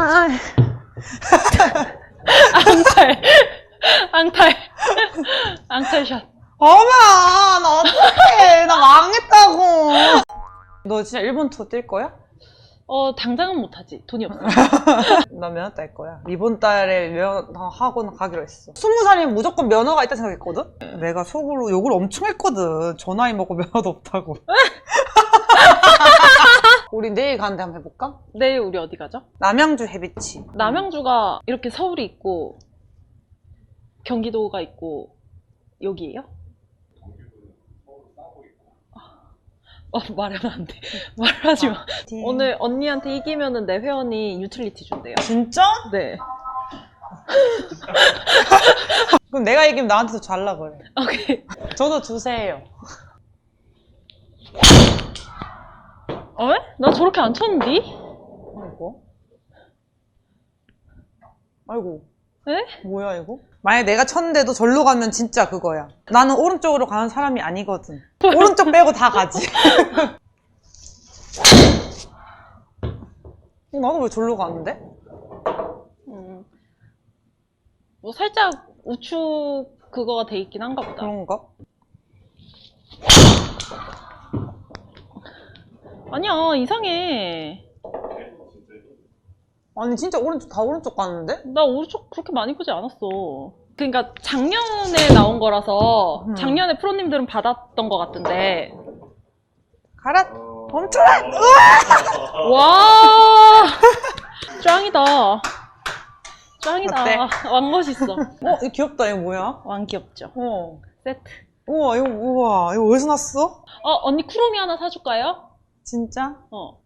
아, 앙탈. 앙탈. 앙탈샷. 어마, 나 어떡해. 나 망했다고. 너 진짜 일본 투어 뛸 거야? 어, 당장은 못하지. 돈이 없어. 나 면허 딸 거야. 이번 달에 면허 학원 가기로 했어. 스무 살이면 무조건 면허가 있다 생각했거든? 내가 속으로 욕을 엄청 했거든. 저 나이 먹고 면허도 없다고. 우리 내일 가는데 한번 해볼까? 내일 우리 어디 가죠? 남양주 해비치. 남양주가 이렇게 서울이 있고, 경기도가 있고, 여기예요? 어, 말하면 안 돼. 말하지 마. 오늘 언니한테 이기면은 내 회원이 유틸리티 준대요. 진짜? 네. 그럼 내가 이기면 나한테도 잘라 그래. 오케이. 저도 주세요. 어? 나 저렇게 안 쳤는데? 아이고. 아이고. 에? 뭐야 이거? 만약 내가 쳤는데도 절로 가면 진짜 그거야. 나는 오른쪽으로 가는 사람이 아니거든. 오른쪽 빼고 다 가지. 어, 나도 왜 절로 가는데? 음. 뭐 살짝 우측 그거가 돼 있긴 한가 보다. 그런가? 아니야, 이상해. 아니 진짜 오른쪽 다 오른쪽 가는데? 나 오른쪽 그렇게 많이 보지 않았어. 그러니까 작년에 나온 거라서 음. 작년에 프로님들은 받았던 것 같은데 가라. 멈춰라. 와 짱이다. 짱이다. 어때? 왕 멋있어. 어, 이거 귀엽다. 이거 뭐야? 왕 귀엽죠. 어. 세트. 우와, 이거 우와, 이거 어디서 났어? 어 언니 쿠로미 하나 사줄까요? 진짜? 어.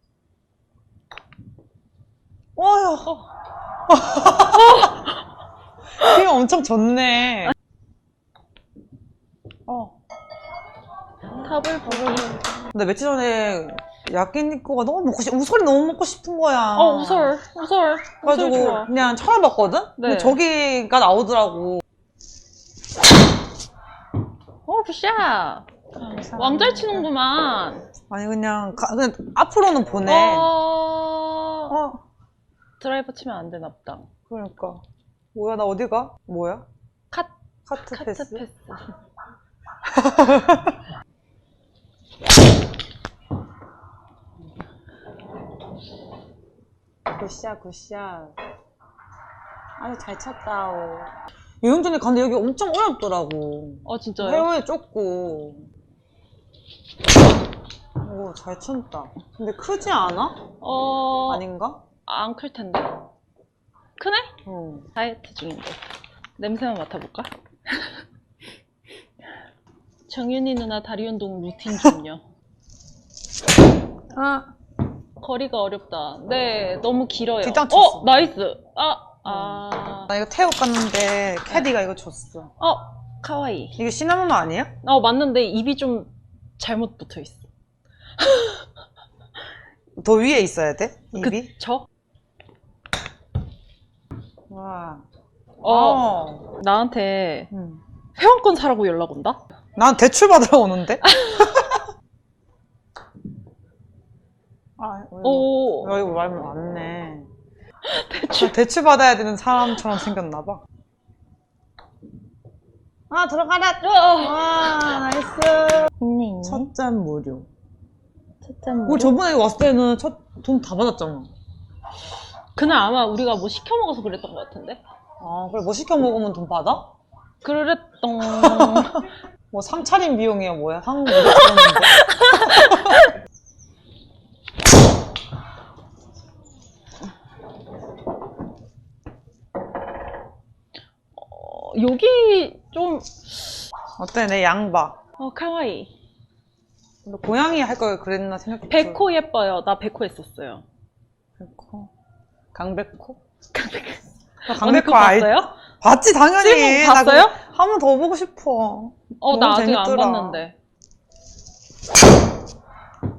와야. 어. 이거 엄청 좋네. 어. 탑을 보기. 근데 며칠 전에 야끼니코가 너무 먹고 싶, 우설이 너무 먹고 싶은 거야. 어 우설 우설. 그래가지고 좋아. 그냥 찾아봤거든? 근데 네. 저기가 나오더라고. 어 굿샷. 왕잘 치는구만. 아니, 그냥, 가- 그냥 앞으로는 보내. 어... 어, 드라이버 치면 안 되나 보다. 그러니까. 뭐야, 나 어디 가? 뭐야? 카, 카트, 카트 패스? 패스. 굿샷, 굿샷. 아주 잘 쳤다. 오. 유영준이 갔는데 여기 엄청 어렵더라고. 어 진짜요? 회오에 좁고. 오, 잘 쳤다. 근데 크지 않아? 어... 아닌가? 안 클 텐데. 크네? 응. 다이어트 중인데. 냄새만 맡아볼까? 정윤이 누나 다리 운동 루틴 좀요. 아, 거리가 어렵다. 네, 너무 길어요. 뒷땅 쳤어. 어, 나이스. 아, 아, 나 이거 태국 갔는데 캐디가 이거 줬어. 어, 카와이. 이거 시나몬 아니야? 어, 맞는데 입이 좀 잘못 붙어 있어. 더 위에 있어야 돼? 입이? 그쵸? 와. 어, 어. 나한테 응. 회원권 사라고 연락 온다? 난 대출 받으러 오는데? 아, 오, 야, 이거 말 많네. 대출. 대출 받아야 되는 사람처럼 생겼나봐. 아, 들어가라! 어, 와, 나이스. 있네, 있네. 첫 잔 무료. 첫잔 우리 저번에 왔을 때는 첫 돈 다 받았잖아. 그날 아마 우리가 뭐 시켜 먹어서 그랬던 것 같은데? 아, 그래, 뭐 시켜 먹으면 돈 받아? 그랬던. 뭐 상차림 비용이야, 뭐야? 한국 못 쓰는데. 어, 여기 좀, 어때, 내 양봐. 어, 카와이. 너 고양이 할 걸 그랬나 생각해. 백호 예뻐요. 나 백호 했었어요. 백호. 강백호? 강백호. 나 언니 강백호 알 봤어요? 봤지, 당연히. 봤어요? 한 번 더 보고 싶어. 어, 나 아직 안. 봤는데.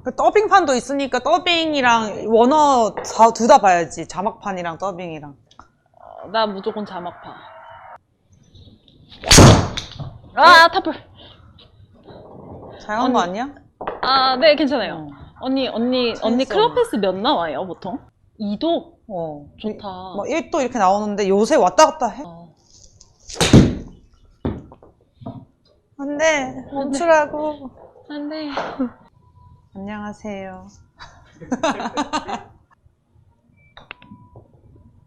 그 더빙판도 있으니까 더빙이랑 원어 둘 다 봐야지. 자막판이랑 더빙이랑. 어, 나 무조건 자막파. 아, 타플. 잘한 거 언니. 아니야? 아, 네, 괜찮아요. 응. 언니, 언니, 언니 찬스. 클럽 패스 몇 나와요, 보통? 2도? 어. 좋다. 막 1도 이렇게 나오는데 요새 왔다 갔다 해. 어. 안 돼. 멈추라고. 안 돼. 안녕하세요.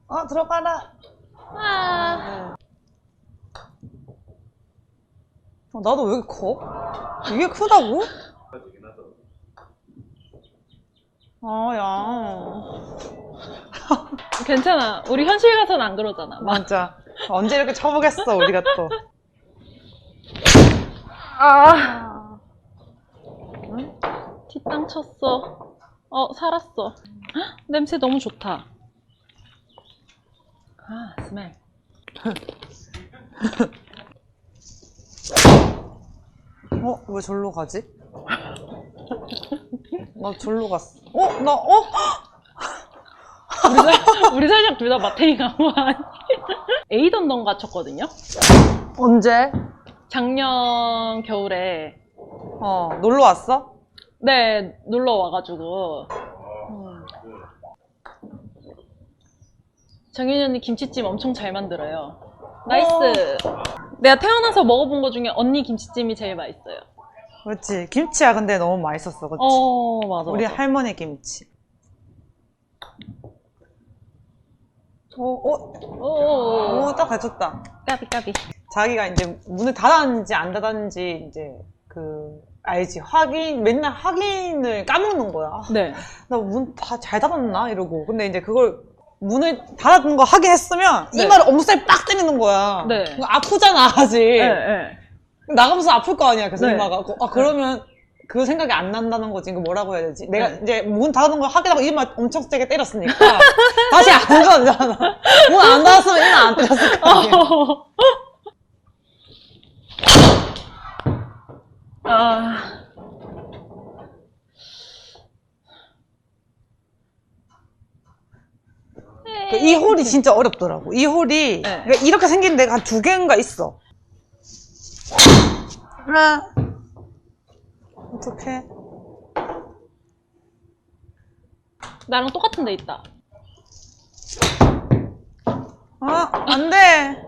어, 들어가라. 아. 어, 나도 왜 이렇게 커? 이게 크다고? 아, 야. 괜찮아. 우리 현실 가서는 안 그러잖아. 막. 맞아. 언제 이렇게 쳐보겠어, 우리가 또. 아. 뒷땅 쳤어. 어, 살았어. 헉, 냄새 너무 좋다. 아, 스멜. 어? 왜 절로 가지? 나 절로 갔어. 어? 나, 어? 우리, 살, 우리 살짝 둘 다 마테이 강호 아니? 에이던 던가 쳤거든요? 언제? 작년 겨울에. 어, 놀러 왔어? 네, 놀러 와가지고. 음. 정윤이 언니 김치찜 엄청 잘 만들어요. 나이스. 내가 태어나서 먹어본 거 중에 언니 김치찜이 제일 맛있어요. 그렇지. 김치야, 근데 너무 맛있었어. 그치? 어, 맞아. 우리 맞아. 할머니 김치. 어, 어, 오, 오, 딱 갖췄다. 까비, 까비. 자기가 이제 문을 닫았는지 안 닫았는지 이제 그 알지 확인 맨날 확인을 까먹는 거야. 네. 나 문 다 잘 닫았나 이러고 근데 이제 그걸 문을 닫았는 거 확인했으면 네. 이마를 엄살 빡 때리는 거야. 네. 그거 아프잖아 아직. 네, 네. 나가면서 아플 거 아니야 그래서 네. 이마가. 아 그러면 그 생각이 안 난다는 거지. 이거 뭐라고 해야 되지? 내가 네. 이제 문 닫는 걸 확인하고 이마 엄청 세게 때렸으니까 다시 안 가잖아. 문 안 닫았으면 이마 안 때렸을 거 아니야. 아. 그이 홀이 진짜 어렵더라고. 이 홀이 네. 그러니까 이렇게 생긴 데가 한 두 개인가 있어. 하나. 어떡해. 나랑 똑같은 데 있다. 아, 안 돼.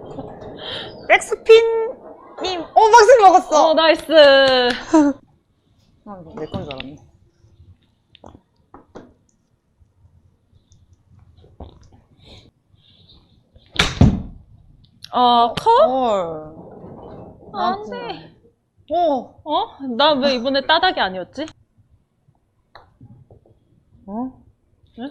백스핀님. 어, 박스 먹었어. 어, 나이스. 아, 이거 내건 줄 알았네. 어, 커? 헐. 안 돼. 어. 어? 나 왜 이번에 따닥이 아니었지? 어? 응?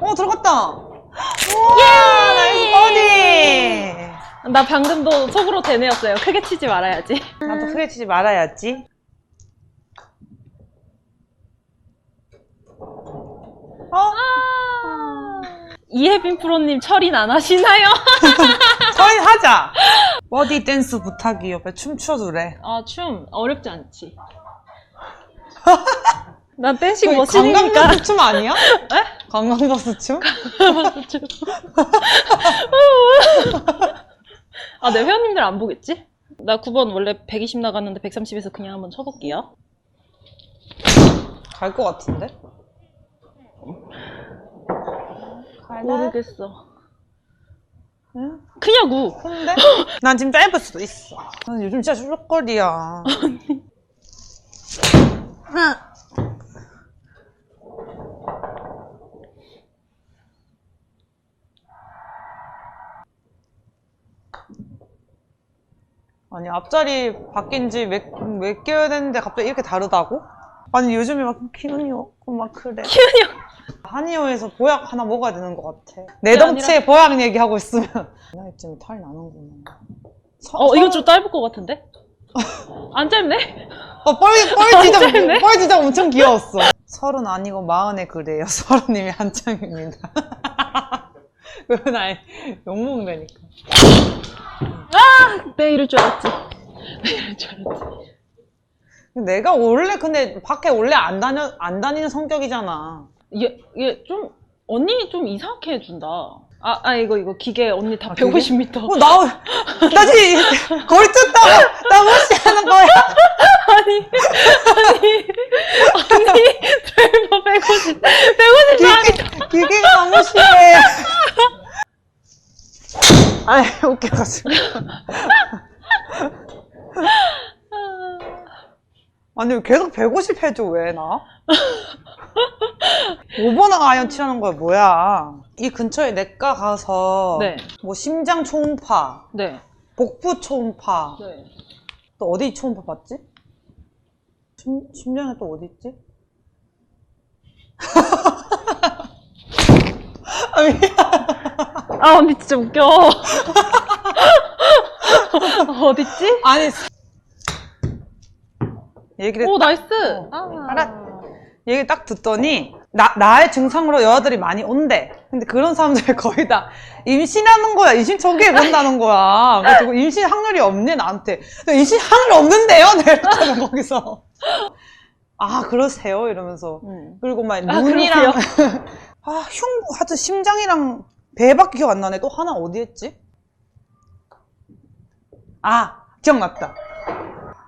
어, 들어갔다. 우와, 나이스 버디. 나 방금도 속으로 대뇌었어요. 크게 치지 말아야지. 나도 크게 치지 말아야지. 어? 아. 이혜빈 프로님 철인 안 하시나요? 저희 하자. 버디 댄스 부탁이 옆에 춤춰주래. 아, 춤 어렵지 않지. 난 댄싱 거의 머신이니까. 관광버스 춤 아니야? 관광버스 춤? 아, 내 회원님들 안 보겠지? 나 9번 원래 120 나갔는데 130에서 그냥 한번 쳐볼게요. 갈 것 같은데? 모르겠어. 응? 크냐고. 근데? 난 지금 짧을 수도 있어. 난 요즘 진짜 슈룩거리야. 아니 앞자리 바뀐 지 몇, 몇 개월 됐는데 갑자기 이렇게 다르다고? 아니 요즘에 막 기운이 없고 막 그래 키은이 형. 한의원에서 보약 하나 먹어야 되는 것 같아 내 덩치에 보약 얘기하고 있으면 나이쯤 털 나는구나 서- 어, 서- 이건 좀 짧을 것 같은데? 안 짧네? 어, 뻘, 뻘지정, 짧네? 뻘지정 엄청 귀여웠어. 서른 아니고 마흔에 그래요. 서른님이 한창입니다. 그건 아니, 욕먹으니까. 내 이럴 줄 알았지. 내 이럴 줄 알았지. 내가 원래 근데 밖에 원래 안 다녀, 안 다니는 성격이잖아. 얘, 얘 좀, 언니 좀 이상하게 해준다. 아, 아 이거 이거 기계 언니 다 아, 기계? 150m. 어, 나, 나 지금 거리 뜯다고 나 무시하는 거야. 아니 아니 언니 드라이버 150 154m. 기계, 기계가 너무 심해. 아이, 웃겨가지고. 아니, 왜 계속 150 해줘, 왜, 나? 5번 아이언 치라는 거야, 뭐야. 이 근처에 내과 가서, 네. 뭐, 심장 초음파, 네. 복부 초음파, 네. 또 어디 초음파 봤지? 심, 심장에 또 어디 있지? 아, 미안. 아 언니 진짜 웃겨. 어딨지? 아니, 얘기를 오 나이스. 어. 아. 알았. 얘기 딱 듣더니 나, 나의 증상으로 여자들이 많이 온대. 근데 그런 사람들이 거의 다 임신하는 거야. 임신 초기에 그런다는 거야. 그래가지고 임신 확률이 없네, 나한테. 임신 확률 없는데요? 이랬잖아, 거기서. 아, 그러세요? 이러면서. 음. 그리고 막 아, 눈이랑. 아, 흉부, 하여튼 심장이랑 배밖에 기억 안 나네. 또 하나 어디 했지? 아, 기억났다.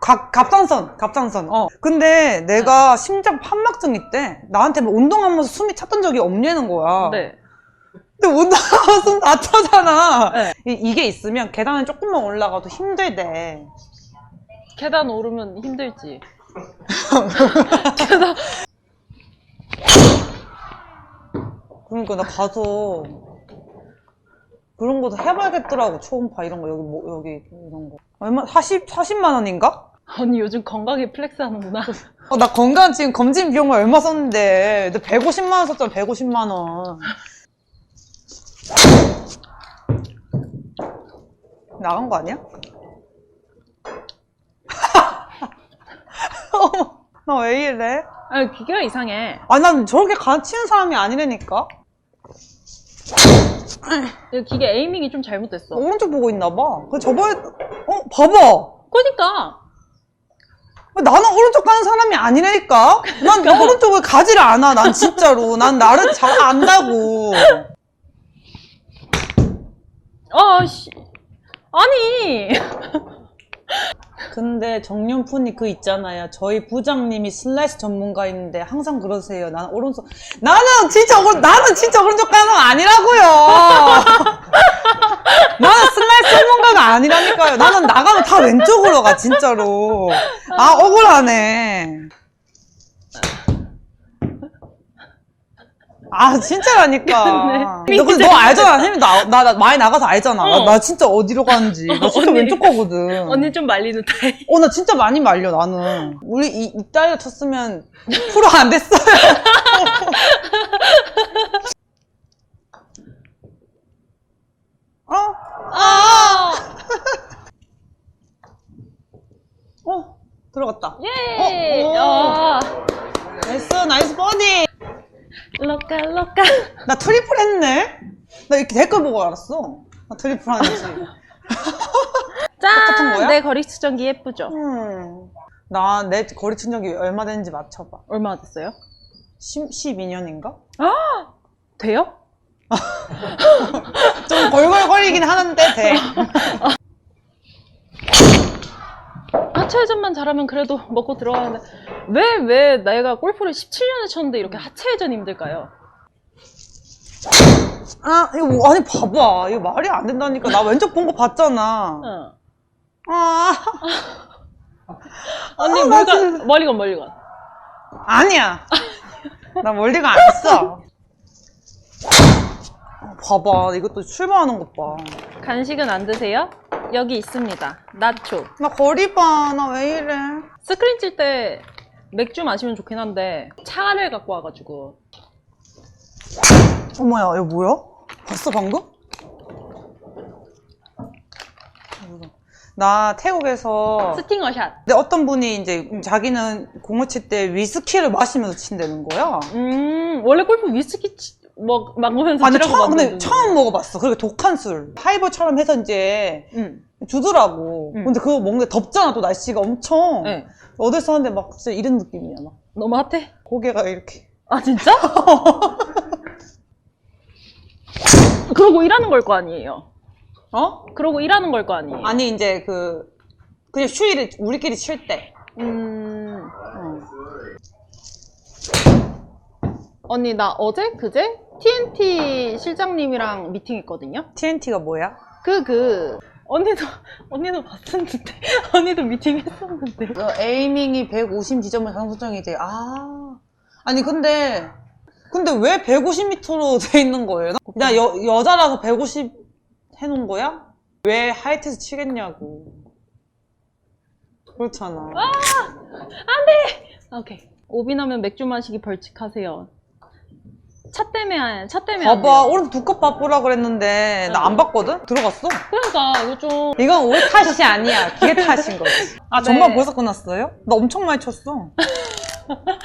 갑, 갑상선, 갑상선. 어. 근데 내가 심장 판막증 있대. 나한테 뭐 운동하면서 숨이 찼던 적이 없냐는 거야. 네. 근데 운동하면서 숨다 차잖아. 네. 이, 게 있으면 계단을 조금만 올라가도 힘들대. 계단 오르면 힘들지. 계단 그러니까 나 가서 그런 것도 해봐야겠더라고. 초음파 이런 거 여기 뭐 여기 이런 거. 얼마 40 40만 원인가? 언니 요즘 건강에 플렉스 하는구나. 어, 나 건강 지금 검진 비용을 얼마 썼는데 너 150만 원 썼잖아. 150만 원. 나간 거 아니야? 나왜 이래? 아 기계가 이상해. 아니 난 저렇게 가르치는 사람이 아니라니까. 이 기계 에이밍이 좀 잘못됐어. 오른쪽 보고 있나 봐. 그 저번에 어 봐봐. 그러니까 나는 오른쪽 가는 사람이 아니라니까? 난 오른쪽을 가지를 않아, 난 진짜로. 난 나를 잘 안다고. 아 씨 아니 근데 정윤푼이 그 있잖아요. 저희 부장님이 슬라이스 전문가인데 항상 그러세요. 나는 오른쪽, 나는 진짜, 오른, 나는 진짜 오른쪽 가는 아니라고요. 나는 슬라이스 전문가가 아니라니까요. 나는 나가면 다 왼쪽으로 가, 진짜로. 아, 억울하네. 아, 진짜라니까. 네. 너, 근데 너 알잖아. 혜미 나, 나, 나 많이 나가서 알잖아. 나, 어. 나 진짜 어디로 가는지. 나 진짜 언니. 왼쪽 가거든. 언니 좀 말리는 타입. 어, 나 진짜 많이 말려, 나는. 우리 이, 이따위로 쳤으면 프로 안 됐어요. 어? 아 어? 들어갔다. 예. 어, 어. 아 나이스, 나이스 버디. 로까 로까. 나 트리플 했네? 나 이렇게 댓글 보고 알았어. 나 트리플 하는지. 똑같은 짠. 거야? 내 거리 수정기 예쁘죠? 음. 나 내 거리 충전기 얼마 되는지 맞춰봐. 얼마나 됐어요? 10, 12년인가? 돼요? 좀 걸걸거리긴 하는데 돼. 하체 회전만 잘하면 그래도 먹고 들어가는데 왜 왜 내가 골프를 17년을 쳤는데 이렇게 하체 회전이 힘들까요? 아, 이거 뭐- 아니 봐봐. 이거 말이 안 된다니까. 나 왼쪽 본 거 봤잖아. 응. 아, 언니 아, 뭐가 맞아. 멀리건 멀리건. 아니야. 나 멀리가 안 있어. 아, 봐봐. 이것도 출발하는 것 봐. 간식은 안 드세요? 여기 있습니다. 나초. 나 거리 봐. 나 왜 이래? 스크린 칠 때 맥주 마시면 좋긴 한데 차를 갖고 와가지고 어머야, 이거 뭐야? 봤어, 방금? 나 태국에서 스팅어샷. 근데 어떤 분이 이제 자기는 공을 칠 때 위스키를 마시면서 친다는 거야. 음 원래 골프 위스키 치, 뭐 먹으면서 아니 처음 근데 처음 먹어봤어. 그렇게 독한 술 하이볼처럼 해서 이제 응. 주더라고. 음. 근데 그거 먹는데 덥잖아 또 날씨가 엄청. 네. 어디서 하는데 막 진짜 이런 느낌이야 막 너무 핫해? 고개가 이렇게. 아 진짜? 그러고 일하는 걸 거 아니에요. 어? 그러고 일하는 걸 거 아니에요. 아니 이제 그 그냥 휴일에 우리끼리 쉴 때. 음. 어. 언니 나 어제 그제 TNT 실장님이랑 미팅했거든요. TNT가 뭐야? 그 그 언니도 언니도 봤었는데 언니도 미팅 했었는데. 그 에이밍이 150 지점을 장소정이 돼. 아. 아니 근데 근데 왜 150m로 돼 있는 거예요? 나 여, 여자라서 150 해놓은 거야? 왜 하이트에서 치겠냐고. 그렇잖아. 오케이. 오비나면 맥주 마시기 벌칙하세요. 차 때문에 차 때문에 안 봐봐, 돼요. 오늘 두컵 바꾸라 그랬는데 나 안 봤거든? 들어갔어? 그러니까 이거 좀 이건 우리 탓이 아니야. 기계 탓인 거지. 아 정말 네. 벌써 끝났어요? 나 엄청 많이 쳤어.